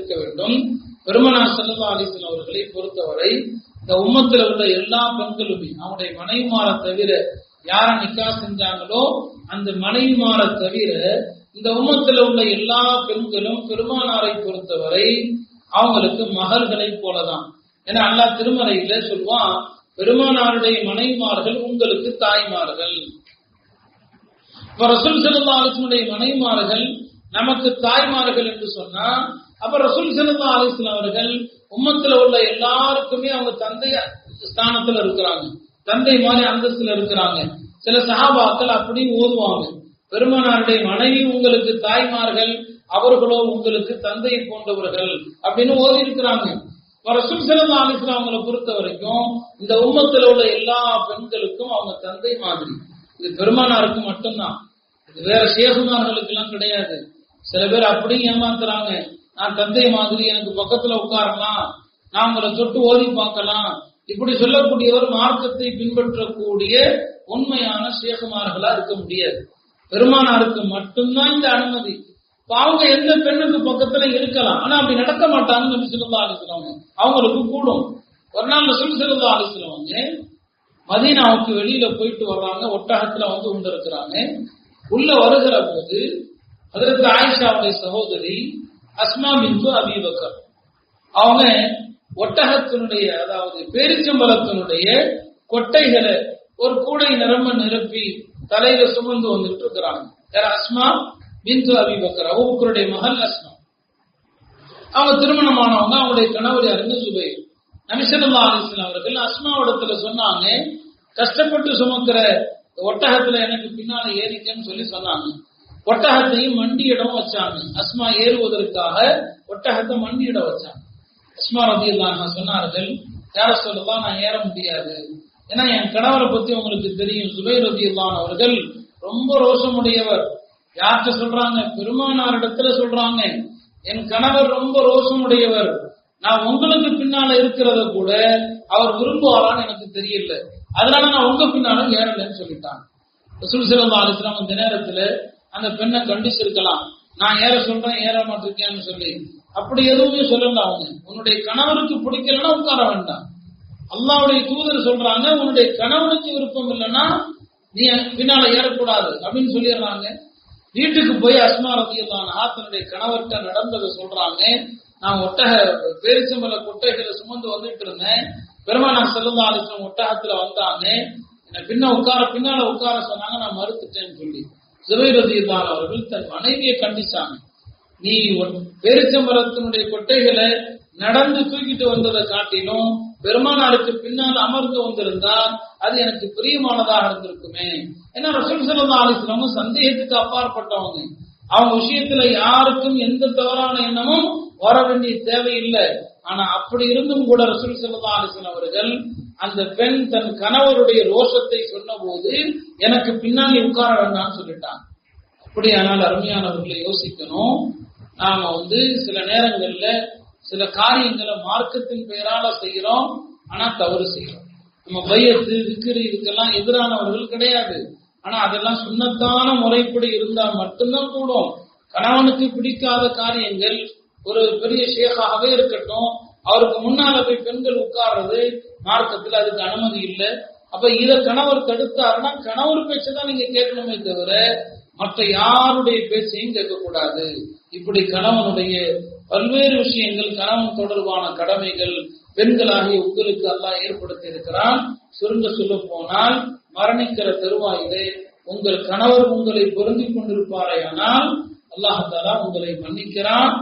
இருக்க வேண்டும். பெருமனா செல்லா அலிசன் அவர்களை பொறுத்தவரை இந்த உம்மத்தில் உள்ள எல்லா பெண்களுமே அவனுடைய மனைவிமாரை தவிர யார நிக்கா செஞ்சாங்களோ அந்த மனைவிமாரை தவிர இந்த உம்மத்தில் உள்ள எல்லா பெண்களும் பெருமானாரை பொறுத்தவரை அவங்களுக்கு மகள்களை போலதான். ஏன்னா அல்லா திருமறையில சொல்லுவான் பெருமானாருடைய மனைவிமார்கள் உங்களுக்கு தாய்மார்கள். இப்ப ரசூல் செல்லா அலிஸ்லனுடைய மனைவிமார்கள் நமக்கு தாய்மார்கள் என்று சொன்னா அப்ப ரசூல் செல்லா அலிஸ்லாம் அவர்கள் உம்மத்துல உள்ள எல்லாருக்குமே அவங்க தந்தை ஸ்தானத்துல இருக்கிறாங்க. தந்தை மாதிரி அந்தஸ்துல இருக்கிறாங்க. சில சகாபாக்கள் அப்படி ஓதுவாங்க. பெருமானாருடைய மனைவி உங்களுக்கு தாய்மார்கள் அவர்களோ உங்களுக்கு தந்தை போன்றவர்கள் அப்படின்னு ஓதி இருக்கிறாங்க ரசூல் செல்லா அலிஸ்லாம் அவங்களை பொறுத்த வரைக்கும் இந்த உம்மத்துல உள்ள எல்லா பெண்களுக்கும் அவங்க தந்தை மாதிரி. இது பெருமானாருக்கு மட்டும்தான். இது வேற சேகுமார்களுக்கு எல்லாம் கிடையாது. சில பேர் அப்படியும் ஏமாத்துறாங்க. நான் தந்தை மாதிரி எனக்கு பக்கத்துல உட்காரலாம். நான் உங்களை தொட்டு ஓதி பார்க்கலாம். இப்படி சொல்லக்கூடியவர் மார்க்கத்தை பின்பற்றக்கூடிய உண்மையான சேகமார்களா இருக்க முடியாது. பெருமானாருக்கு மட்டும்தான் இந்த அனுமதி. அவங்க எந்த பெண்ணுக்கு பக்கத்துல இருக்கலாம். ஆனா அப்படி நடக்க மாட்டாங்கன்னு நபி சொல்லா அலிஸ்லாமங்க அவங்களுக்கு கூடும். ஒரு நாள் ரசூல் செல்லா அலிஸ்லாமங்க மதீனாவுக்கு வெளியில போயிட்டு வர்றாங்க. ஒட்டகத்துல வந்து உண்டு இருக்கிறாங்க. உள்ள வருகிற போது அதற்கு ஆயிஷாவுடைய சகோதரி அஸ்மா பிந்து அபிபக்கர் அவங்க ஒட்டகத்தினுடைய அதாவது பேரிச்சம்பளத்தினுடைய கொட்டைகளை ஒரு கூடை நிரம்ப நிரப்பி தலையில சுமந்து வந்துட்டு இருக்கிறாங்க யார்? அஸ்மா பிந்து அபிபக்கர் அபுபக்கருடைய மகள் அஸ்மா. அவங்க திருமணமானவங்க அவங்களுடைய கணவர் யாருங்க? சுபைர். நபிசல்லா அலிஸ்லாம் அவர்கள் அஸ்மாவிடத்துல சொன்னாங்க கஷ்டப்பட்டு சுமக்கிற ஒட்டகத்துல எனக்கு பின்னால ஏறிக்கன்னு சொல்லி சொன்னாங்க. ஒட்டகத்தையும் மண்டியிடம் வச்சாங்க. அஸ்மா ஏறுவதற்காக ஒட்டகத்தை மண்டியிடம் வச்சாங்க. அஸ்மா ரதி சொன்னார்கள் யார சொல்லலாம் நான் ஏற முடியாது. ஏன்னா என் கணவரை பத்தி உங்களுக்கு தெரியும். சுபை ரதி அவர்கள் ரொம்ப ரோஷமுடையவர். யார்கிட்ட சொல்றாங்க? பெருமானார் இடத்துல சொல்றாங்க. என் கணவர் ரொம்ப ரோஷமுடையவர். நான் உங்களுக்கு பின்னால இருக்கிறத கூட அவர் விரும்புவாரான்னு எனக்கு தெரியல. அதனால நான் உங்க பின்னாலும் ஏறலன்னு சொல்லிட்டாங்க. ரசூல் சிலம்பா அலிஸ்லாம் அந்த நேரத்துல அந்த பெண்ணை கண்டிச்சிருக்கலாம். நான் ஏற சொல்றேன் ஏற மாட்டிருக்கேன்னு சொல்லி. அப்படி எதுவுமே சொல்லல அவங்க. உன்னுடைய கணவருக்கு பிடிக்கலன்னா உட்கார வேண்டாம். அல்லாவுடைய தூதர் சொல்றாங்க உன்னுடைய கணவனுக்கு விருப்பம் இல்லைன்னா நீ பின்னால ஏறக்கூடாது அப்படின்னு சொல்லிடுறாங்க. வீட்டுக்கு போய் அஸ்மா ரத்தியல்லான ஆத்தனுடைய கணவர்கிட்ட நடந்ததை சொல்றாங்க. நான் ஒட்டக பேரிச்சம்பல கொட்டைகளை சுமந்து வந்துட்டு இருந்தேன். பெருமானா செல்லந்தா அலிஸ்லம் ஒட்டகத்துல வந்தாங்க. என்ன பின்ன உட்கார பின்னால உட்கார சொன்னாங்க நான் மறுத்துட்டேன்னு சொல்லி. சிவைரதியில்லான அவர்கள் தன் மனைவியை கண்டிச்சாங்க. நீ பேரிச்சம்பரத்தினுடைய கொட்டைகளை நடந்து தூக்கிட்டு வந்ததை காட்டிலும் பெருமானாருக்கு பின்னால் அமர்ந்து வந்திருந்தால் அது எனக்கு பிரியமானதாக இருந்திருக்குமே. ஏன்னா ரசூல் சல்லா அலிஸ்லாமும் சந்தேகத்துக்கு அப்பாற்பட்டவங்க. அவங்க விஷயத்துல யாருக்கும் எந்த தவறான எண்ணமும் வர வேண்டிய தேவையில்லை. ஆனா அப்படி இருந்தும் கூட ரசூல் சல்லா அலிஸ்லாம் அவர்கள் அந்த பெண் தன் கணவருடைய ரோஷத்தை சொன்ன போது எனக்கு பின்னாடி உட்கார வேண்டாம்னு சொல்லிட்டாங்க. அப்படியானால் அருமையானவர்களை யோசிக்கணும். நாம வந்து சில நேரங்கள்ல சில காரியங்களை மார்க்கத்தின் பெயரால செய்யறோம் ஆனா தவறு செய்யறோம் நம்ம பையத்து விக்கிரி இதுக்கெல்லாம் எதிரானவர்கள் கிடையாது. ஆனா அதெல்லாம் சுண்ணத்தான முறைப்படி இருந்தா மட்டும்தான் கூடும். கணவனுக்கு பிடிக்காத காரியங்கள் ஒரு பெரிய ஷேகாகவே இருக்கட்டும் அவருக்கு முன்னால போய் பெண்கள் உட்கார்றது மார்க்கத்துல அதுக்கு அனுமதி இல்லை. அப்ப இத கணவர் தடுத்தாருன்னா கணவர் பேச்சதான் நீங்க கேட்கணுமே தவிர மற்ற யாருடைய பேச்சையும் கேட்கக்கூடாது. இப்படி கணவனுடைய பல்வேறு விஷயங்கள் கணவன் தொடர்பான கடமைகள் பெண்களாகிய உங்களுக்கு அல்லாஹ் ஏற்படுத்தி இருக்கிறான். சுருங்க சொல்ல போனால் மரணிக்கிற தருவாயிலே உங்கள் கணவர் உங்களை பொருந்தி கொண்டிருப்பாரே ஆனால் அல்லாஹாலா உங்களை மன்னிக்கிறான்.